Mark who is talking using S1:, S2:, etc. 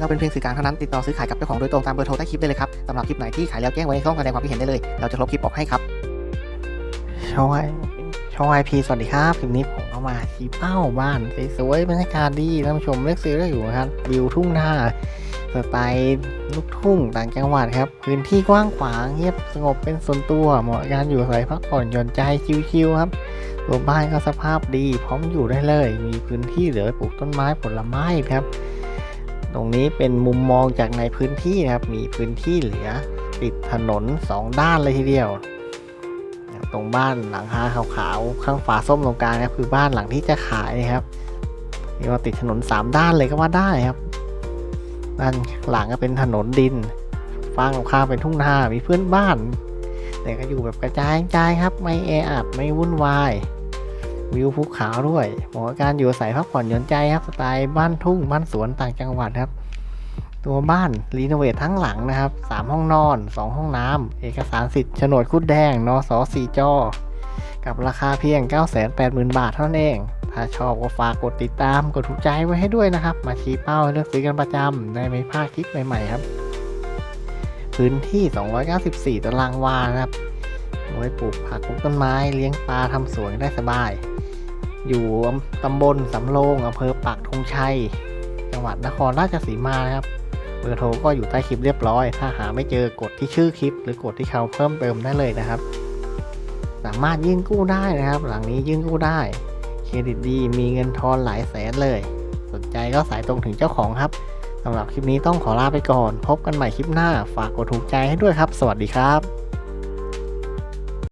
S1: เราเป็นเพียงสื่อกลางเท่านั้นติดต่อซื้อขายกับเจ้าของโดยตรงตามเบอร์โทรใต้คลิปได้เลยครับสำหรับคลิปไหนที่ขายแล้วแจ้งไว้ในช่องแสดงความคิดเห็นได้เลยเราจะลบคลิปออกให้ครับช่องไอช่องไอพีสวัสดีครับคลิปนี้ผมเอามาชี้เป้าบ้านสวยๆบรรยากาศดีท่านผู้ชมเลือกซื้อได้อยู่ครับวิวทุ่งนาสไตล์ลูกทุ่งต่างจังหวัดครับ พื้นที่กว้างขวางเงียบสงบเป็นส่วนตัวเหมาะกับการอยู่อาศัยพักผ่อนหย่อนใจชิวๆครับตัวบ้านก็สภาพดี พร้อมอยู่ได้เลย มีพื้นที่เหลือปลูกต้นไม้ผลไม้ครับ ตรงนี้เป็นมุมมองจากในพื้นที่นะครับ มีพื้นที่เหลือติดถนนสองด้านเลยทีเดียว ตรงบ้านหลังคาขาวๆ ข้างฝาส้มตรงกลางนะครับคือบ้านหลังที่จะขายนะครับเรียกว่าติดถนนสามด้านเลยก็ว่าได้ครับ ด้านหลังก็เป็นถนนดินฝั่งข้างเป็นทุ่งนามีเพื่อนบ้าน แต่ก็อยู่แบบกระจายกระจายครับ ไม่แออัดไม่วุ่นวาย วิวภูเขาด้วยเหมาะกับการอยู่อาศัยพักผ่อนหย่อนใจครับสไตล์บ้านทุ่งบ้านสวนต่างจังหวัดครับ ตัวบ้านรีโนเวททั้งหลังนะครับสามห้องนอนสองห้องน้ำเอกสารสิทธิ์โฉนดคุดแดงนสสี่จอกับราคาเพียง 980,000 บาทเท่านั้นเอง ถ้าชอบก็ฝากกดติดตาม กดถูกใจไว้ให้ด้วยนะครับ มาชี้เป้าเลือกซื้อกันประจำได้ไม่พลาดคลิปใหม่ๆครับ พื้นที่ 294 ตารางวานะครับไว้ปลูกผักปลูกต้นไม้ เลี้ยงปลาทำสวนได้สบาย อยู่ตำบลสำโรงอำเภอปักธงชัย จังหวัดนครราชสีมานะครับ เบอร์โทรก็อยู่ใต้คลิปเรียบร้อย ถ้าหาไม่เจอกดที่ชื่อคลิป หรือกดที่เขาเพิ่มเติมได้เลยนะครับ สามารถยื่นกู้ได้นะครับ หลังนี้ยื่นกู้ได้ เครดิตดีมีเงินทอนหลายแสนเลย สนใจก็สายตรงถึงเจ้าของครับสำหรับคลิปนี้ต้องขอลาไปก่อน พบกันใหม่คลิปหน้า ฝากกดถูกใจให้ด้วยครับ สวัสดีครับ